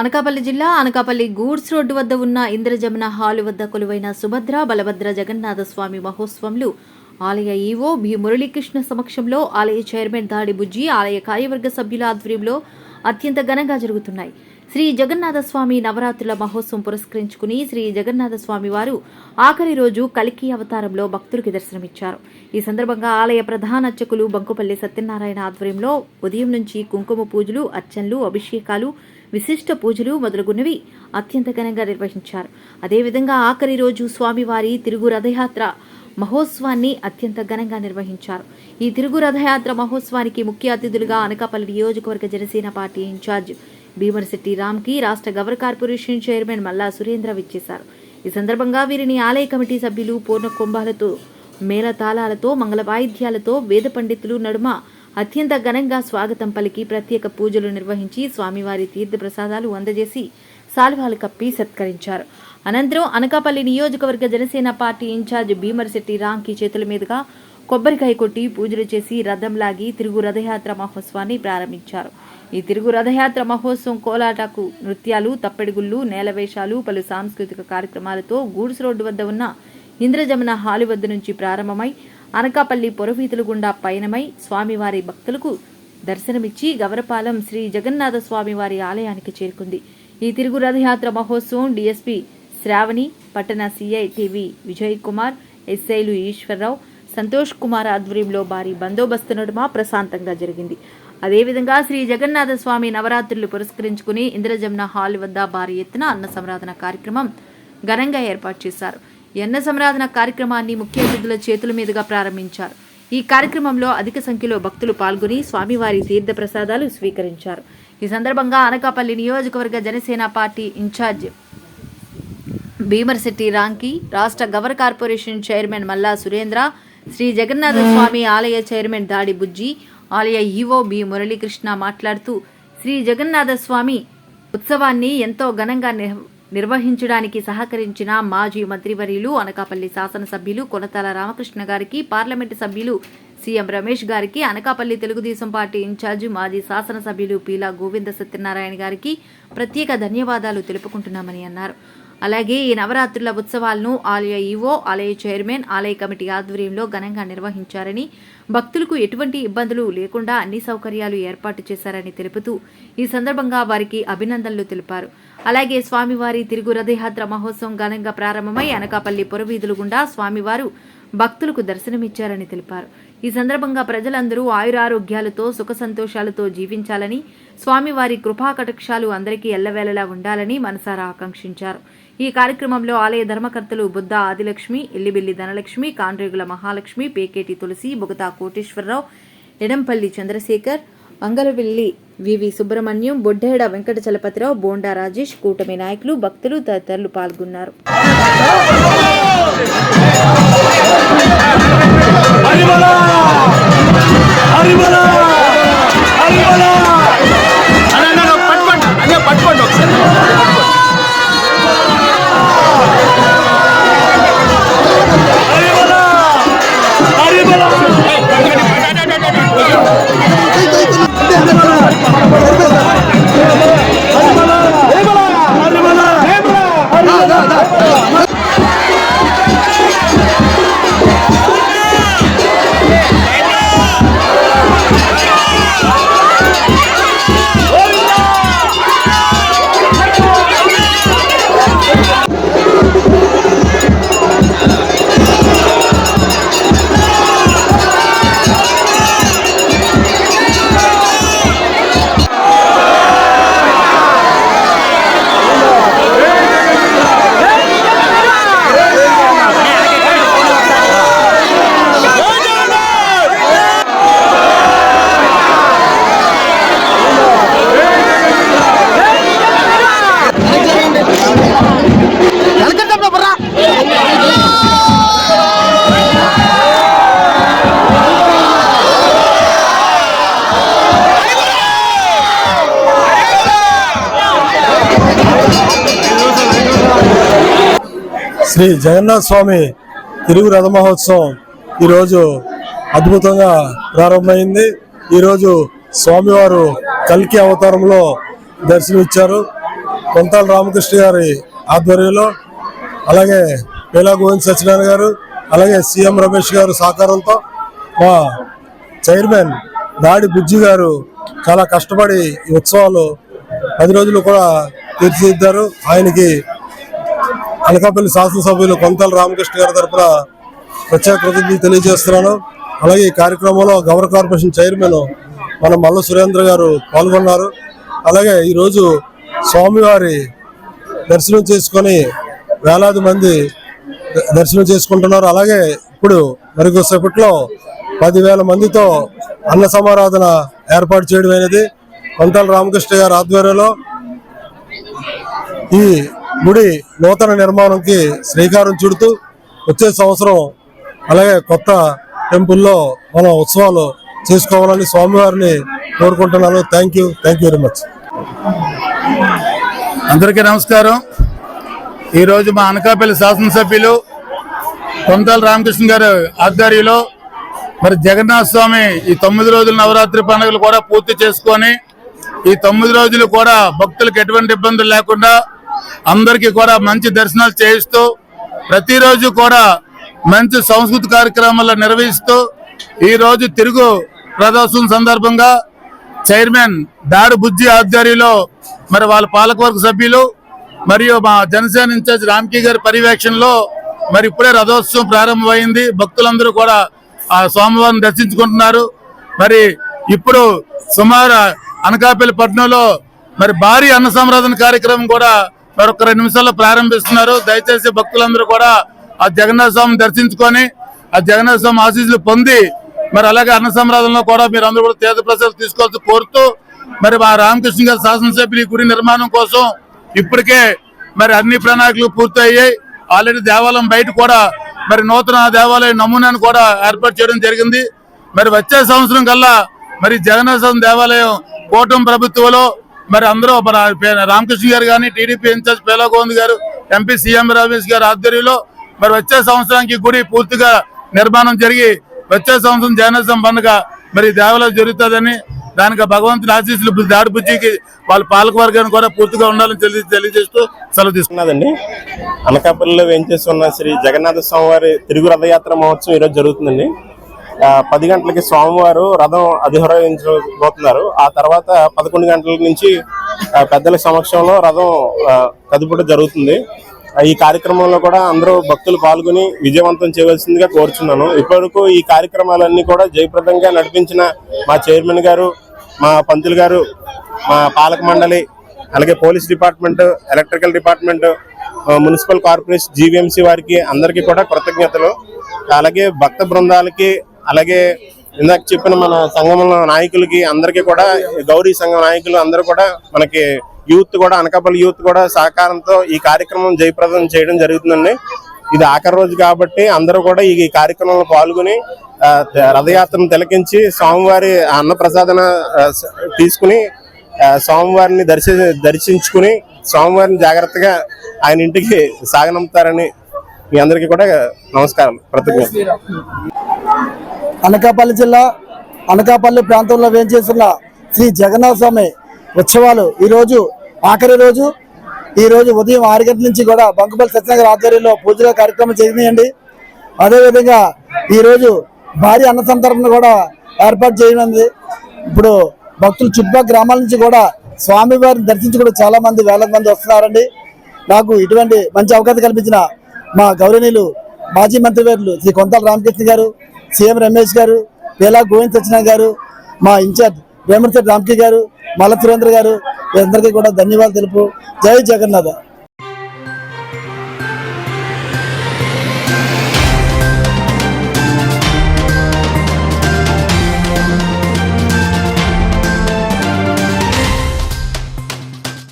అనకాపల్లి జిల్లా Anakapalli goods road వద్ద ఉన్న ఇంద్రజమున హాలు వద్ద కొలువైన సుభద్ర బలభద్ర జగన్నాథ స్వామి మహోత్సవంలో ఆలయ ఈవో బి మురళీకృష్ణ సమక్షంలో ఆలయ చైర్మన్ దాడి బుజ్జి ఆలయ కార్యవర్గ సభ్యుల ఆధ్వర్యంలో అత్యంత ఘనంగా జరుగుతున్నాయి. శ్రీ జగన్నాథ స్వామి నవరాత్రుల మహోత్సవం పురస్కరించుకుని శ్రీ జగన్నాథ స్వామి వారు ఆఖరి రోజు కలికి అవతారంలో భక్తులకు దర్శనమిచ్చారు. ఈ సందర్భంగా ఆలయ ప్రధాన అర్చకులు బంకుపల్లి సత్యనారాయణ ఆధ్వర్యంలో ఉదయం నుంచి కుంకుమ పూజలు అర్చనలు అభిషేకాలు విశిష్ట పూజలు మొదలగునవి అత్యంత ఘనంగా నిర్వహించారు. అదేవిధంగా ఆఖరి రోజు స్వామివారి తిరుగు రథయాత్ర మహోత్సవాన్ని అత్యంత ఘనంగా నిర్వహించారు. ఈ తిరుగు రథయాత్ర మహోత్సవానికి ముఖ్య అతిథులుగా అనకాపల్లి నియోజకవర్గ జనసేన పార్టీ ఇన్ఛార్జ్ భీమరశెట్టి రామ్కి రాష్ట్ర గవర్ కార్పొరేషన్ చైర్మన్ మల్లా సురేంద్ర విచ్చేశారు. ఈ సందర్భంగా వీరిని ఆలయ కమిటీ సభ్యులు పూర్ణ కుంభాలతో మేళతాళాలతో మంగళ వాయిద్యాలతో వేద పండితులు నడుమ అత్యంత ఘనంగా స్వాగతం పలికి ప్రత్యేక పూజలు నిర్వహించి స్వామివారి తీర్థ ప్రసాదాలు అందజేసి సాల్వాలు కప్పి సత్కరించారు. అనంతరం అనకాపల్లి నియోజకవర్గ జనసేన పార్టీ ఇన్ఛార్జ్ భీమరశెట్టి రాంకి చేతుల మీదుగా కొబ్బరికాయ కొట్టి పూజలు చేసి రథం లాగి తిరుగు రథయాత్ర మహోత్సవాన్ని ప్రారంభించారు. ఈ తిరుగు రథయాత్ర మహోత్సవం కోలాటకు నృత్యాలు తప్పెడుగుళ్ళు నేలవేషాలు పలు సాంస్కృతిక కార్యక్రమాలతో గూడ్స్ రోడ్డు వద్ద ఉన్న ఇంద్రజమున హాలు వద్ద నుంచి ప్రారంభమై అనకాపల్లి పొరవీధుల గుండా పయనమై స్వామివారి భక్తులకు దర్శనమిచ్చి గవరపాలెం శ్రీ జగన్నాథ స్వామివారి ఆలయానికి చేరుకుంది. ఈ తిరుగు రథయాత్ర మహోత్సవం డిఎస్పి శ్రావణి పట్టణ సిఐ టీవీ విజయ్ కుమార్ ఎస్ఐలు ఈశ్వరరావు సంతోష్ కుమార్ ఆధ్వర్యంలో భారీ బందోబస్తు నడుమ ప్రశాంతంగా జరిగింది. అదేవిధంగా శ్రీ జగన్నాథ స్వామి నవరాత్రులు పురస్కరించుకుని ఇంద్రజమున హాల్ వద్ద భారీ ఎత్తున అన్న సంరాధన కార్యక్రమం ఘనంగా ఏర్పాటు చేశారు. ఎన్న అన్న సంరాధన కార్యక్రమాన్ని ముఖ్య అతిథుల చేతుల మీదుగా ప్రారంభించారు. ఈ కార్యక్రమంలో అధిక సంఖ్యలో భక్తులు పాల్గొని స్వామివారి తీర్థ ప్రసాదాలు స్వీకరించారు. ఈ సందర్భంగా అనకాపల్లి నియోజకవర్గ జనసేన పార్టీ ఇన్ఛార్జ్ భీమర్శెట్టి రాంకి రాష్ట్ర గవర్ కార్పొరేషన్ చైర్మన్ మల్లా సురేంద్ర శ్రీ జగన్నాథ స్వామి ఆలయ చైర్మన్ దాడి బుజ్జి ఆలయ ఈవో బి మురళీకృష్ణ మాట్లాడుతూ శ్రీ జగన్నాథ స్వామి ఉత్సవాన్ని ఎంతో ఘనంగా నిర్వ- నిర్వహించడానికి సహకరించిన మాజీ మంత్రివర్యులు అనకాపల్లి శాసనసభ్యులు కొనతాల రామకృష్ణ గారికి పార్లమెంటు సభ్యులు సీఎం రమేష్ గారికి అనకాపల్లి తెలుగుదేశం పార్టీ ఇన్ఛార్జి మాజీ శాసనసభ్యులు పీలా గోవింద సత్యనారాయణ గారికి ప్రత్యేక ధన్యవాదాలు తెలుపుకుంటున్నామని అన్నారు. అలాగే ఈ నవరాత్రుల ఉత్సవాలను ఆలయ ఈవో ఆలయ చైర్మన్ ఆలయ కమిటీ ఆధ్వర్యంలో ఘనంగా నిర్వహించారని భక్తులకు ఎటువంటి ఇబ్బందులు లేకుండా అన్ని సౌకర్యాలు ఏర్పాటు చేశారని తెలుపుతూ ఈ సందర్భంగా వారికి అభినందనలు తెలిపారు. అలాగే స్వామివారి తిరుగు రథయాత్ర మహోత్సవం ఘనంగా ప్రారంభమై అనకాపల్లి పురవీధులు గుండా స్వామివారు భక్తులకు దర్శనమిచ్చారని తెలిపారు. ఈ సందర్భంగా ప్రజలందరూ ఆయురారోగ్యాలతో సుఖ సంతోషాలతో జీవించాలని స్వామివారి కృపా అందరికీ ఎల్లవేళలా ఉండాలని మనసారా ఆకాంక్షించారు. ఈ కార్యక్రమంలో ఆలయ ధర్మకర్తలు బుద్ధ ఆదిలక్ష్మి ఎల్లిబిల్లి ధనలక్ష్మి కాండ్రేగుల మహాలక్ష్మి పేకేటి తులసి బుగతా కోటేశ్వరరావు ఎడంపల్లి చంద్రశేఖర్ అంగలవెల్లి వివి సుబ్రహ్మణ్యం బొడ్డేడ వెంకట చలపతిరావు బోండా రాజేష్ కూటమి నాయకులు భక్తులు తదితరులు పాల్గొన్నారు. పట్టుకోండి ఒకసారి. శ్రీ జగన్నాథ స్వామి తిరుగు రథ మహోత్సవం ఈరోజు అద్భుతంగా ప్రారంభమైంది. ఈరోజు స్వామివారు కల్కి అవతారంలో దర్శనమిచ్చారు. కొంతాల రామకృష్ణ గారి ఆధ్వర్యంలో అలాగే పేలా గోవింద్ సత్యనారాయణ గారు అలాగే సీఎం రమేష్ గారు సహకారంతో మా చైర్మన్ దాడి బుజ్జి గారు చాలా కష్టపడి ఉత్సవాలు పది రోజులు కూడా తీర్చిదిద్దారు. ఆయనకి అనకాపల్లి శాసనసభ్యులు కొంతల రామకృష్ణ గారి తరఫున ప్రత్యేక కృతజ్ఞతలు తెలియజేస్తున్నాను. అలాగే ఈ కార్యక్రమంలో గౌరవ కార్పొరేషన్ చైర్మన్ మన మల్ల సురేంద్ర గారు పాల్గొన్నారు. అలాగే ఈరోజు స్వామివారి దర్శనం చేసుకొని వేలాది మంది ద- దర్శనం చేసుకుంటున్నారు. అలాగే ఇప్పుడు మరికొసేపట్లో పదివేల మందితో అన్న సమారాధన ఏర్పాటు చేయడం అనేది కొంతల రామకృష్ణ గారి ఆధ్వర్యంలో ఈ గుడి నూతన నిర్మాణంకి శ్రీకారం చుడుతూ వచ్చే సంవత్సరం అలాగే కొత్త టెంపుల్లో మనం ఉత్సవాలు చేసుకోవాలని స్వామివారిని కోరుకుంటున్నాను. Thank you thank you very much అందరికీ నమస్కారం. ఈరోజు మా అనకాపల్లి శాసనసభ్యులు కొంతాల రామకృష్ణ గారు ఆధ్వర్యంలో మరి జగన్నాథ స్వామి ఈ తొమ్మిది రోజుల నవరాత్రి పండుగలు కూడా పూర్తి చేసుకొని ఈ తొమ్మిది రోజులు కూడా భక్తులకు ఎటువంటి ఇబ్బందులు లేకుండా అందరికీ కూడా మంచి దర్శనాలు చేయిస్తూ ప్రతిరోజు కూడా మంచి సంస్కృతి కార్యక్రమాలు నిర్వహిస్తూ ఈరోజు తిరుగు ప్రదర్శన సందర్భంగా చైర్మన్ దాడు బుజ్జి ఆధ్వర్యంలో మరి వాళ్ళ పాలకవర్గ సభ్యులు మరియు మా జనసేన ఇన్ఛార్జ్ రామ్కి గారి పర్యవేక్షణలో మరి ఇప్పుడే రథోత్సవం ప్రారంభమైంది. భక్తులందరూ కూడా ఆ స్వామివారిని దర్శించుకుంటున్నారు. మరి ఇప్పుడు సుమారు అనకాపల్లి పట్టణంలో మరి భారీ అన్న సంరాధన కార్యక్రమం కూడా మరొక రెండు నిమిషాల్లో ప్రారంభిస్తున్నారు. దయచేసి భక్తులందరూ కూడా ఆ జగన్నాథ స్వామిని దర్శించుకొని ఆ జగన్నాథ స్వామి ఆశీస్సులు పొంది మరి అలాగే అన్న సంరాధంలో కూడా మీరు అందరూ కూడా తీర్థ ప్రసాదాలు తీసుకోవాల్సి కోరుతూ మరి మా రామకృష్ణ గారి శాసనసభ్యులు ఈ గుడి నిర్మాణం కోసం ఇప్పటికే మరి అన్ని ప్రణాళికలు పూర్తయ్యాయి. ఆల్రెడీ దేవాలయం బయట కూడా మరి నూతన దేవాలయ నమూనాను కూడా ఏర్పాటు చేయడం జరిగింది. మరి వచ్చే సంవత్సరం కల్లా మరి జగన్నాథ స్వామి దేవాలయం కూటమి ప్రభుత్వంలో మరి అందరూ రామకృష్ణ గారు కానీ టీడీపీ ఇన్ఛార్జ్ పేలా గారు ఎంపీ సీఎం రమేష్ గారి ఆధ్వర్యంలో మరి వచ్చే సంవత్సరానికి గుడి పూర్తిగా నిర్మాణం జరిగి వచ్చే సంవత్సరం జైనసం పండుగ మరి దేవాలయం జరుగుతుందని దానికి భగవంతుని ఆశీస్సులు దాడిపుచ్చికి వాళ్ళ పాలక వర్గాన్ని కూడా పూర్తిగా ఉండాలని తెలియ తెలియజేస్తూ సెలవు తీసుకున్నదండి అనకాపల్లిలో వేయించేసి ఉన్న శ్రీ జగన్నాథ స్వామివారి తిరుగు రథయాత్ర మహోత్సవం ఈరోజు జరుగుతుందండి. పది గంటలకి స్వామివారు రథం అధిరోహించబోతున్నారు ఆ తర్వాత పదకొండు గంటల నుంచి పెద్దల సమక్షంలో రథం ఆ, కదుపుట జరుగుతుంది. ఈ కార్యక్రమంలో కూడా అందరూ భక్తులు పాల్గొని విజయవంతం చేయవలసిందిగా కోరుచున్నాను. ఇప్పటివరకు ఈ కార్యక్రమాలన్నీ కూడా జయప్రదంగా నడిపించిన మా చైర్మన్ గారు మా పంతులు గారు మా పాలక మండలి అలాగే police department electrical department municipal corporation GVMC వారికి అందరికీ కూడా కృతజ్ఞతలు. అలాగే భక్త బృందాలకి అలాగే ఇందాక చెప్పిన మన సంఘంలో నాయకులకి అందరికీ కూడా గౌరీ సంఘం నాయకులు అందరూ కూడా మనకి యూత్ కూడా అనకాపల్లి యూత్ కూడా సహకారంతో ఈ కార్యక్రమం జయప్రదం చేయడం జరుగుతుందండి. ఇది ఆఖరి రోజు కాబట్టి అందరూ కూడా ఈ కార్యక్రమంలో పాల్గొని రథయాత్రను తిలకించి స్వామివారి అన్న ప్రసాదన తీసుకుని స్వామివారిని దర్శి దర్శించుకుని స్వామివారిని జాగ్రత్తగా ఆయన ఇంటికి సాగనంపుతారని మీ అందరికీ కూడా నమస్కారం కృతజ్ఞత అనకాపల్లి జిల్లా అనకాపల్లి ప్రాంతంలో వేంచేస్తున్న శ్రీ జగన్నాథ స్వామి ఉత్సవాలు ఈరోజు ఆఖరి రోజు. ఈరోజు ఉదయం ఆరు గంటల నుంచి కూడా బంకుపల్లి సత్యనగర్ ఆధ్వర్యంలో పూజల కార్యక్రమం జరిగినాయండి. అదేవిధంగా ఈరోజు భారీ అన్న సంతరణ కూడా ఏర్పాటు చేయనుంది. ఇప్పుడు భక్తులు చుట్టుపక్కల గ్రామాల నుంచి కూడా స్వామివారిని దర్శించి కూడా చాలామంది వేల మంది వస్తున్నారండి. నాకు ఇటువంటి మంచి అవకాశం కల్పించిన మా గౌరవనీయులు మాజీ మంత్రివర్యులు శ్రీ కొంతాల రామకృష్ణ గారు సీఎం రమేష్ గారు పేలా గోవింద్ సత్యనారాయణ గారు మా ఇన్ఛార్జ్ వేమర్శెట్టి రామ్కి గారు మల్ల సురేంద్ర గారు వీరందరికీ కూడా ధన్యవాదాలు తెలుపు. జై జగన్నాథ.